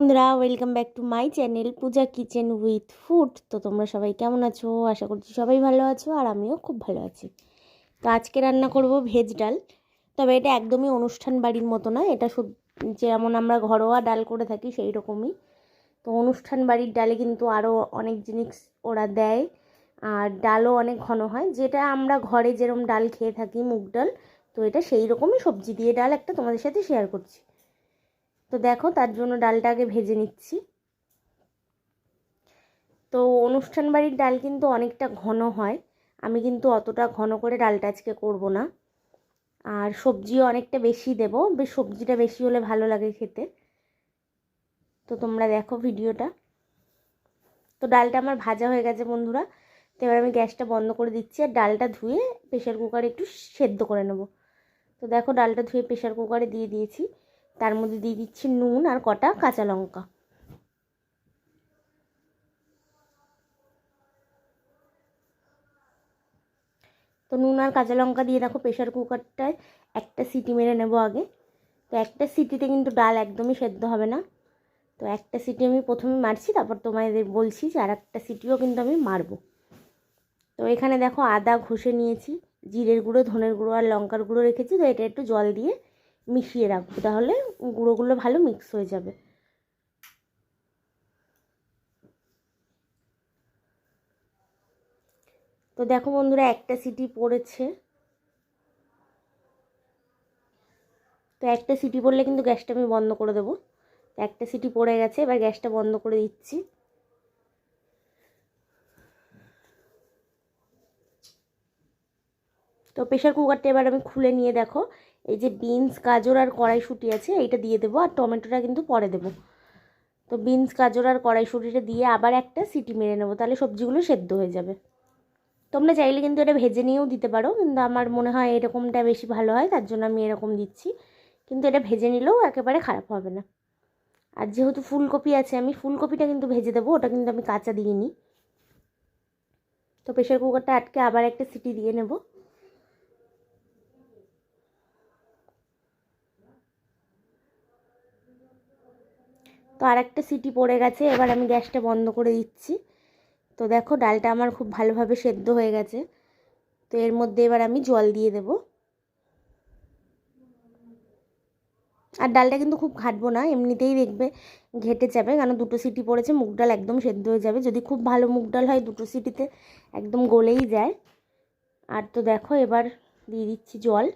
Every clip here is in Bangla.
বন্ধুরা welcome back to my channel Puja kitchen with food তো তোমরা সবাই কেমন আছো? আশা করছি সবাই ভালো আছো, আর আমিও খুব ভালো আছি। তো আজকে রান্না করব ভেজ ডাল। তবে এটা একদমই অনুষ্ঠান বাড়ির মতো না, এটা যেমন আমরা ঘরোয়া ডাল করে থাকি সেই রকমই। তো অনুষ্ঠান বাড়ির ডালে কিন্তু আরও অনেক জিনিস ওরা দেয়, আর ডালও অনেক ঘন হয়। যেটা আমরা ঘরে যেরকম ডাল খেয়ে থাকি, মুগ ডাল, তো এটা সেই রকমই সবজি দিয়ে ডাল একটা তোমাদের সাথে শেয়ার করছি। তো দেখো, তার জন্য ডালটা আগে ভেজে নিচ্ছি। তো অনুষ্ঠান বাড়ির ডাল কিন্তু অনেকটা ঘন হয়। আমি কিন্তু অতটা ঘন করে ডালটা আজকে করব না। আর সবজিও অনেকটা বেশি দেব, বেশ সবজিটা বেশি হলে ভালো লাগে খেতে। তো তোমরা দেখো ভিডিওটা। তো ডালটা আমার ভাজা হয়ে গেছে বন্ধুরা। তো এবার আমি গ্যাসটা বন্ধ করে দিচ্ছি আর ডালটা ধুয়ে প্রেশার কুকারে একটু সেদ্ধ করে নেব। তো দেখো, ডালটা ধুয়ে প্রেশার কুকারে দিয়ে দিয়েছি। তার মধ্যে দিয়ে দিচ্ছি নুন আর কটা কাঁচা লঙ্কা। তো নুন আর কাঁচা লঙ্কা দিয়ে দেখো প্রেশার কুকারটায় একটা সিটি মেরে নেব আগে। তো একটা সিটিতে কিন্তু ডাল একদমই সেদ্ধ হবে না। তো একটা সিটি আমি প্রথমে মারছি, তারপর তোমাদের বলছি যে আর একটা সিটিও কিন্তু আমি মারবো। তো এখানে দেখো আদা ঘষে নিয়েছি, জিরের গুঁড়ো, ধনের গুঁড়ো আর লঙ্কার গুঁড়ো রেখেছি, তো এটা একটু জল দিয়ে মিশিয়ে রাখব, তাহলে গুঁড়োগুলো ভালো মিক্স হয়ে যাবে। তো দেখো বন্ধুরা, একটা সিটি পড়েছে। তো একটা সিটি পড়লে কিন্তু গ্যাসটা আমি বন্ধ করে দেবো। একটা সিটি পড়ে গেছে, এবার গ্যাসটা বন্ধ করে দিচ্ছি। তো প্রেশার কুকারটা এবার আমি খুলে নিয়ে দেখো। এই যে বিনস গাজর আর কড়াইশুঁটি আছে, এইটা দিয়ে দেবো আর টমেটোটা কিন্তু পরে দেবো। তো বিনস গাজর আর কড়াইশুঁটিটা দিয়ে আবার একটা সিটি মেরে নেব, তাহলে সবজিগুলো সেদ্ধ হয়ে যাবে। তোমরা চাইলে কিন্তু এটা ভেজে নিয়েও দিতে পারো, কিন্তু আমার মনে হয় এরকমটা বেশি ভালো হয়, তার জন্য আমি এরকম দিচ্ছি। কিন্তু এটা ভেজে নিলেও একেবারে খারাপ হবে না। আর যেহেতু ফুলকপি আছে, আমি ফুলকপিটা কিন্তু ভেজে দেবো, ওটা কিন্তু আমি কাঁচা দিয়ে নিই তো প্রেশার কুকারটা আটকে আবার একটা সিটি দিয়ে নেব। তো আর একটা সিটি পড়ে গেছে, এবার আমি গ্যাসটা বন্ধ করে দিচ্ছি। তো দেখো, ডালটা আমার খুব ভালোভাবে সেদ্ধ হয়ে গেছে। তো এর মধ্যে এবার আমি জল দিয়ে দেব। আর ডালটা কিন্তু খুব ঘাটবো না, এমনিতেই দেখবে ঘেটে যাবে কারণ দুটো সিটি পড়েছে, মুগ ডাল একদম সেদ্ধ হয়ে যাবে। যদি খুব ভালো মুগ ডাল হয়, দুটো সিটিতে একদম গলেই যায়। আর তো দেখো, এবার দিয়ে দিচ্ছি জল।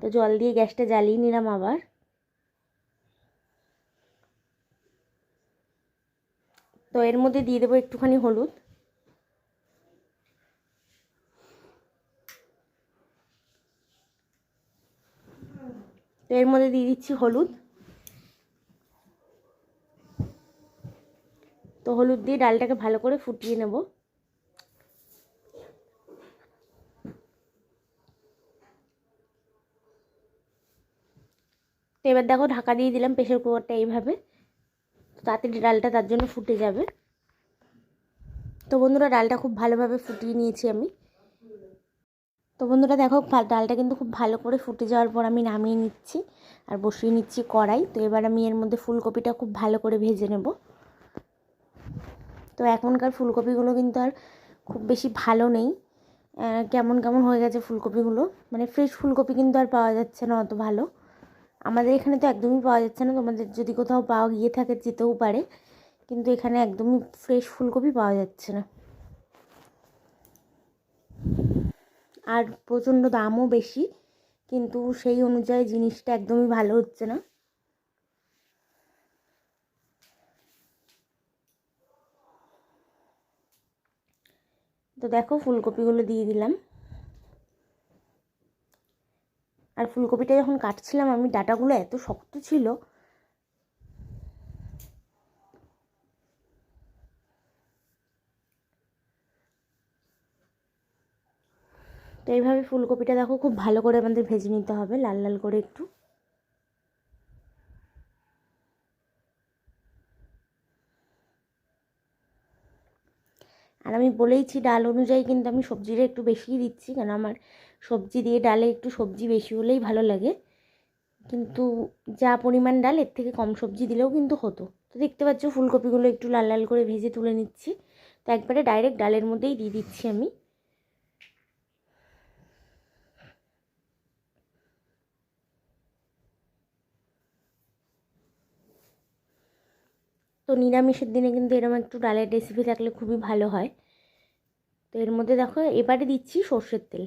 তো জল দিয়ে গ্যাসটা জ্বালিয়ে নিলাম আবার। তো এর মধ্যে দিয়ে দেবো একটুখানি হলুদ। তো এর মধ্যে দিয়ে দিচ্ছি হলুদ। তো হলুদ দিয়ে ডালটাকে ভালো করে ফুটিয়ে নেব। তো এবার দেখো ঢাকা দিয়ে দিলাম প্রেশার কুকারটা এইভাবে। তাড়াতাড়ি ডালটা তার জন্য ফুটে যাবে। তো বন্ধুরা, ডালটা খুব ভালোভাবে ফুটিয়ে নিয়েছি আমি। তো বন্ধুরা, দেখো ডালটা কিন্তু খুব ভালো করে ফুটে যাওয়ার পর আমি নামিয়ে নিচ্ছি আর বসিয়ে নিচ্ছি কড়াই। তো এবার আমি এর মধ্যে ফুলকপিটা খুব ভালো করে ভেজে নেব। তো এখনকার ফুলকপিগুলো কিন্তু আর খুব বেশি ভালো নেই। কেমন কেমন হয়ে গেছে ফুলকপিগুলো? মানে ফ্রেশ ফুলকপি কিন্তু আর পাওয়া যাচ্ছে না অত ভালো। আমাদের এখানে তো একদমই পাওয়া যাচ্ছে না। তোমাদের যদি কোথাও পাওয়া গিয়ে থাকে যেতেও পারে। কিন্তু এখানে একদমই ফ্রেশ ফুলকপি পাওয়া যাচ্ছে না। আর প্রচণ্ড দামও বেশি, কিন্তু সেই অনুযায়ী জিনিসটা একদমই ভালো হচ্ছে না। তো দেখো ফুলকপিগুলো দিয়ে দিলাম আর ফুলকপিটা যখন কাটছিলাম, আমি ডাটাগুলো এত শক্ত ছিল। তো এইভাবে ফুলকপিটা দেখো, খুব ভালো করে আমাদের ভেজে নিতে হবে, লাল লাল করে একটু। আর আমি বলেইছি ডাল অনুযায়ী কিন্তু আমি সবজিটা একটু বেশিই দিচ্ছি, কেন আমার সবজি দিয়ে ডালে একটু সবজি বেশি হলেই ভালো লাগে। কিন্তু যা পরিমাণ ডাল, এর থেকে কম সবজি দিলেও কিন্তু হতো। তো দেখতে পাচ্ছ, ফুলকপিগুলো একটু লাল লাল করে ভেজে তুলে নিচ্ছি। তো একবারে ডাইরেক্ট ডালের মধ্যেই দিয়ে দিচ্ছি আমি। তো নিরামিষের দিনে কিন্তু এরকম একটু ডালের রেসিপি থাকলে খুবই ভালো হয়। তো এর মধ্যে দেখো, এবারে দিচ্ছি সর্ষের তেল।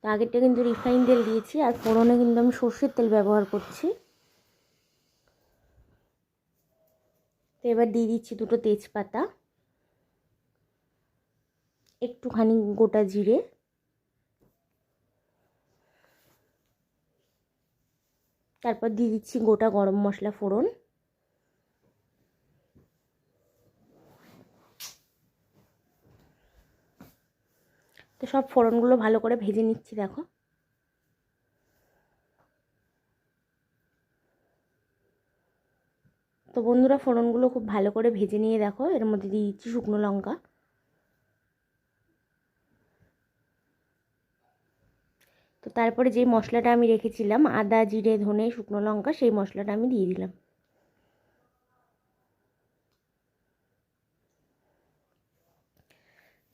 তো আগেরটা কিন্তু রিফাইন তেল দিয়েছি, আর ফোড়নে কিন্তু আমি সর্ষের তেল ব্যবহার করছি। তো এবার দিয়ে দিচ্ছি দুটো তেজপাতা, একটুখানি গোটা জিরে। তারপর দিয়ে দিচ্ছি গোটা গরম মশলা ফোড়ন। তো সব ফোড়নগুলো ভালো করে ভেজে নিচ্ছি, দেখো। তো বন্ধুরা, ফোড়নগুলো খুব ভালো করে ভেজে নিয়ে দেখো, এর মধ্যে দিয়ে দিচ্ছি শুকনো লঙ্কা। তো তারপরে যে মশলাটা আমি রেখেছিলাম, আদা, জিরে, ধনে, শুকনো লঙ্কা, সেই মশলাটা আমি দিয়ে দিলাম।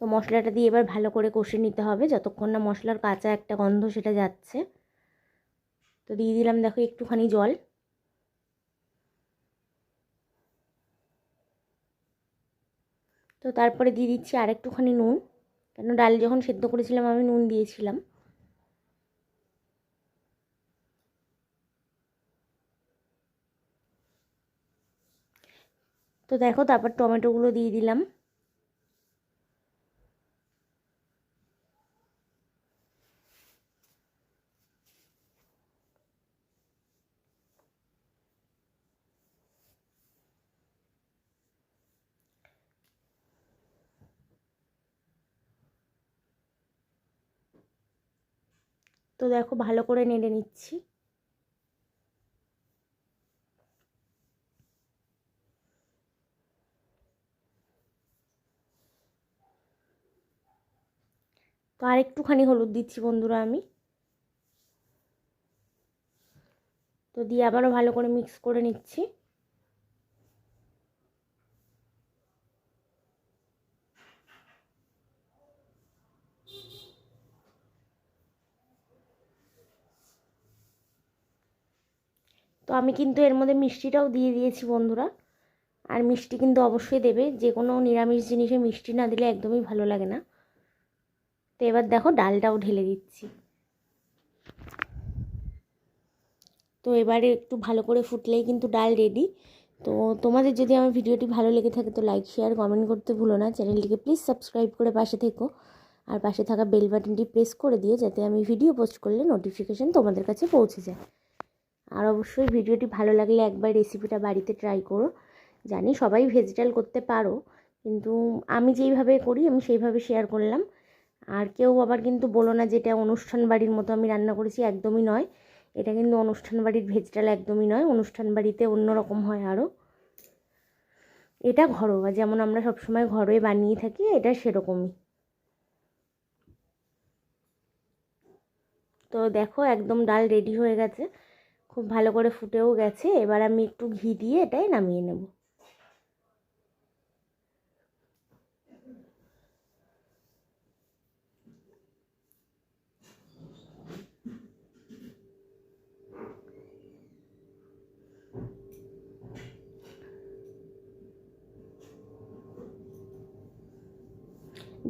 তো মশলাটা দিয়ে এবার ভালো করে কষে নিতে হবে। যতক্ষণ না মশলার কাঁচা একটা গন্ধ সেটা যাচ্ছে। তো দিয়ে দিলাম দেখো একটুখানি জল। তো তারপরে দিয়ে দিচ্ছি আরেকটুখানি নুন। কেন ডাল যখন সেদ্ধ করেছিলাম আমি নুন দিয়েছিলাম। তো দেখো তারপর টমেটোগুলো দিয়ে দিলাম। তো দেখো ভালো করে নেড়ে নিচ্ছি। তো আর একটুখানি হলুদ দিচ্ছি বন্ধুরা আমি। তো দিয়ে আবারও ভালো করে মিক্স করে নিচ্ছি। তো আমি কিন্তু এর মধ্যে মিষ্টিটাও দিয়ে দিয়েছি বন্ধুরা। আর মিষ্টি কিন্তু অবশ্যই দেবে, যে কোনো নিরামিষ জিনিসে মিষ্টি না দিলে একদমই ভালো লাগে না। তো এবার দেখো ডালটাও ঢেলে দিচ্ছি। তো এবারে একটু ভালো করে ফুটলেই কিন্তু ডাল রেডি তো তোমাদের যদি আমার ভিডিওটি ভালো লেগে থাকে তো লাইক শেয়ার কমেন্ট করতে ভুলো না। চ্যানেলটিকে প্লিজ সাবস্ক্রাইব করে পাশে থেকো। আর পাশে থাকা বেল বাটনটি প্রেস করে দিও যাতে আমি ভিডিও পোস্ট করলে নোটিফিকেশান তোমাদের কাছে পৌঁছে যায়। আর অবশ্যই ভিডিওটি ভালো লাগলে একবার রেসিপিটা বাড়িতে ট্রাই করো। জানি সবাই ভেজিটাল করতে পারো, কিন্তু আমি যেইভাবে করি, আমি সেইভাবে শেয়ার করলাম। আর কেউ আবার কিন্তু বলো না যেটা অনুষ্ঠান বাড়ির মতো আমি রান্না করেছি, একদমই নয়। এটা কিন্তু অনুষ্ঠান বাড়ির ভেজিটাল একদমই নয়, অনুষ্ঠান বাড়িতে অন্য রকম হয় আরও এটা ঘরোয়া, যেমন আমরা সবসময় ঘরোয় বানিয়ে থাকি, এটা সেরকমই। তো দেখো, একদম ডাল রেডি হয়ে গেছে। খুব ভালো করে ফুটেও গেছে, এবার আমি একটু ঘি দিয়ে এটাই নামিয়ে নেব।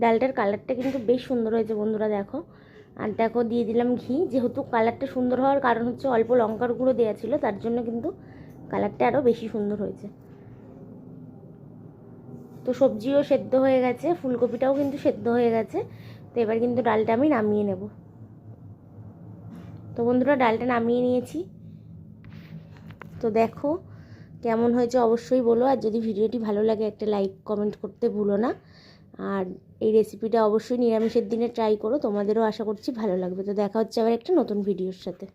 ডালটার কালারটা কিন্তু বেশ সুন্দর হয়েছে বন্ধুরা, দেখো। আর দেখো দিয়ে দিলাম ঘি, যেহেতু কালারটা সুন্দর হওয়ার কারণ হচ্ছে অল্প লঙ্কার গুঁড়ো দেওয়া ছিল, তার জন্য কিন্তু কালারটা আরও বেশি সুন্দর হয়েছে। তো সবজিও সেদ্ধ হয়ে গেছে, ফুলকপিটাও কিন্তু সেদ্ধ হয়ে গেছে, তো এবার কিন্তু ডালটা আমি নামিয়ে নেব। তো বন্ধুরা, ডালটা নামিয়ে নিয়েছি। তো দেখো কেমন হয়েছে অবশ্যই বলো, আর যদি ভিডিওটি ভালো লাগে একটা লাইক কমেন্ট করতে ভুলো না। আর এই রেসিপিটা অবশ্যই নিরামিষের দিনে ট্রাই করো, তোমাদেরও আশা করছি ভালো লাগবে। তো দেখা হচ্ছে আবার একটা নতুন ভিডিওর সাথে।